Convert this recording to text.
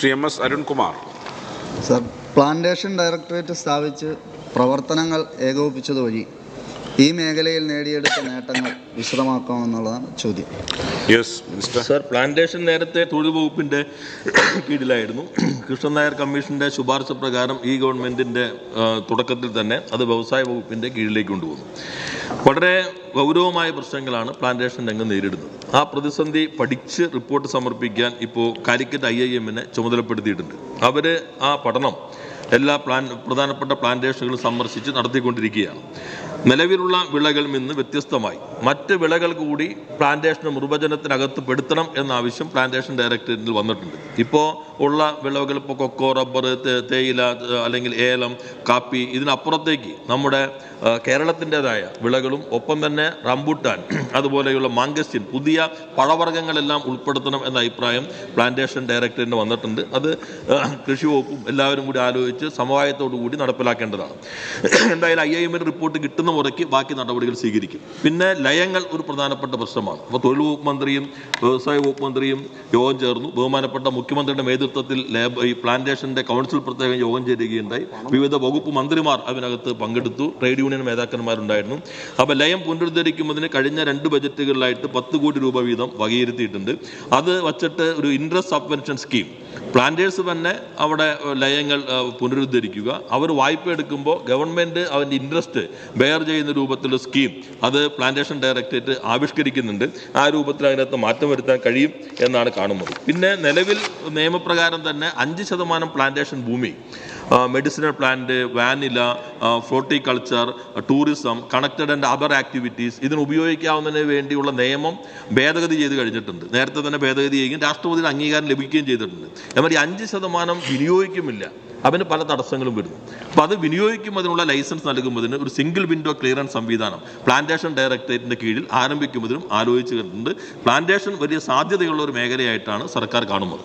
Shri M S Arunkumar. Sir plantation directorate സ്ഥാപിച്ച് പ്രവർത്തനങ്ങൾ ഏകോപിപ്പിച്ചതുവഴി ഈ മേഖലയിൽ നേടിയെടുത്ത നേട്ടങ്ങൾ വിശദമാക്കാമെന്നുള്ളതാണ് ചോദ്യം. യെസ് മിനിസ്റ്റർ സർ പ്ലാന്റേഷൻ നേരത്തെ തൊഴിൽ വകുപ്പിന്റെ കീഴിലായിരുന്നു. കൃഷ്ണൻ നായർ കമ്മീഷന്റെ ശുപാർശ പ്രകാരം ഈ ഗവൺമെന്റിന്റെ തുടക്കത്തിൽ തന്നെ അത് വ്യവസായ വകുപ്പിന്റെ കീഴിലേക്ക് കൊണ്ടുവന്നു വളരെ ഗൗരവമായ പ്രശ്നങ്ങളാണ് പ്ലാന്റേഷൻ രംഗം നേരിടുന്നത്. ആ പ്രതിസന്ധി പഠിച്ച് റിപ്പോർട്ട് സമർപ്പിക്കാൻ ഇപ്പോൾ കാലിക്കറ്റ് ഐ ഐ എമ്മിനെ ചുമതലപ്പെടുത്തിയിട്ടുണ്ട്. അവർ ആ പഠനം എല്ലാ പ്ലാൻ പ്രധാനപ്പെട്ട പ്ലാന്റേഷനുകളും സന്ദർശിച്ച് നടത്തിക്കൊണ്ടിരിക്കുകയാണ്. നിലവിലുള്ള വിളകളിൽ നിന്ന് വ്യത്യസ്തമായി. മറ്റ് വിളകൾ കൂടി പ്ലാന്റേഷൻ നിർവചനത്തിനകത്ത് പെടുത്തണം എന്ന ആവശ്യം പ്ലാന്റേഷൻ ഡയറക്ടറേറ്റിൽ വന്നിട്ടുണ്ട്. ഇപ്പോൾ ഉള്ള വിളകൾ ഇപ്പോൾ കൊക്കോ റബ്ബർ തേയില അല്ലെങ്കിൽ ഏലം കാപ്പി ഇതിനപ്പുറത്തേക്ക് നമ്മുടെ കേരളത്തിന്റെതായ വിളകളും ഒപ്പം തന്നെ റംബുട്ടാൻ അതുപോലെയുള്ള മാങ്കസ്റ്റിൻ പുതിയ പഴവർഗങ്ങളെല്ലാം ഉൾപ്പെടുത്തണം എന്ന അഭിപ്രായം പ്ലാന്റേഷൻ ഡയറക്ടറേറ്റിന് വന്നിട്ടുണ്ട്. അത് കൃഷി വകുപ്പും എല്ലാവരും കൂടി ആലോചിച്ച് സമവായത്തോടു കൂടി നടപ്പിലാക്കേണ്ടതാണ്. എന്തായാലും ഐ ഐ എമ്മിന്റെ റിപ്പോർട്ട് കിട്ടുന്ന മുറയ്ക്ക് ബാക്കി നടപടികൾ സ്വീകരിക്കും. പിന്നെ ലയങ്ങൾ ഒരു പ്രധാനപ്പെട്ട പ്രശ്നമാണ്. അപ്പോൾ തൊഴിൽ വകുപ്പ് മന്ത്രിയും വ്യവസായ വകുപ്പ് മന്ത്രിയും യോഗം ചേർന്നു. ബഹുമാനപ്പെട്ട മുഖ്യമന്ത്രിയുടെ നേതൃത്വത്തിൽ ലേബർ ഈ പ്ലാന്റേഷന്റെ കൗൺസിൽ പ്രത്യേകം യോഗം ചേരുകയുണ്ടായി. വിവിധ വകുപ്പ് മന്ത്രിമാർ അതിനകത്ത് പങ്കെടുത്തു. ട്രേഡ് യൂണിയൻ നേതാക്കന്മാരുണ്ടായിരുന്നു അപ്പോൾ ലയം പുനരുദ്ധരിക്കുന്നതിന് കഴിഞ്ഞ രണ്ട് ബജറ്റുകളിലായിട്ട് പത്ത് കോടി രൂപ വീതം വകയിരുത്തിയിട്ടുണ്ട്. അത് വച്ചിട്ട് ഒരു ഇൻട്രസ്റ്റ് സബ്വെൻഷൻ സ്കീം പ്ലാന്റേഴ്സ് തന്നെ അവിടെ ലയങ്ങൾ പുനരുദ്ധരിക്കുക. അവർ വായ്പ എടുക്കുമ്പോൾ ഗവൺമെന്റ് അവന്റെ ഇൻട്രസ്റ്റ് ബെയർ ചെയ്യുന്ന രൂപത്തിലുള്ള സ്കീം അത് പ്ലാന്റേഷൻ ഡയറക്ടറേറ്റ് ആവിഷ്കരിക്കുന്നുണ്ട്. ആ രൂപത്തിൽ അതിനകത്ത് മാറ്റം വരുത്താൻ കഴിയും എന്നാണ് കാണുന്നത്. പിന്നെ നിലവിൽ നിയമപ്രകാരം തന്നെ അഞ്ച് ശതമാനം പ്ലാന്റേഷൻ ഭൂമി medicinal plant vanilla floriculture tourism connected and other activities ഇതിന് ഉപയോഗിക്കാവുന്നതിന് വേണ്ടിയുള്ള നിയമം ഭേദഗതി ചെയ്ത് കഴിഞ്ഞിട്ടുണ്ട്. നേരത്തെ തന്നെ ഭേദഗതി ചെയ്യുകയും രാഷ്ട്രപതിയുടെ അംഗീകാരം ലഭിക്കുകയും ചെയ്തിട്ടുണ്ട്. എന്നാൽ ഈ അഞ്ച് ശതമാനം വിനിയോഗിക്കുമില്ല. അതിന് പല തടസ്സങ്ങളും വരുന്നു. അപ്പോൾ അത് വിനിയോഗിക്കുന്നതിനുള്ള ലൈസൻസ് നൽകുന്നതിന് ഒരു സിംഗിൾ വിൻഡോ ക്ലിയറൻസ് സംവിധാനം പ്ലാന്റേഷൻ ഡയറക്ടറേറ്റിന്റെ കീഴിൽ ആരംഭിക്കുന്നതിനും ആലോചിച്ചിട്ടുണ്ട് പ്ലാന്റേഷൻ വലിയ സാധ്യതയുള്ള ഒരു മേഖലയായിട്ടാണ് സർക്കാർ കാണുന്നത്.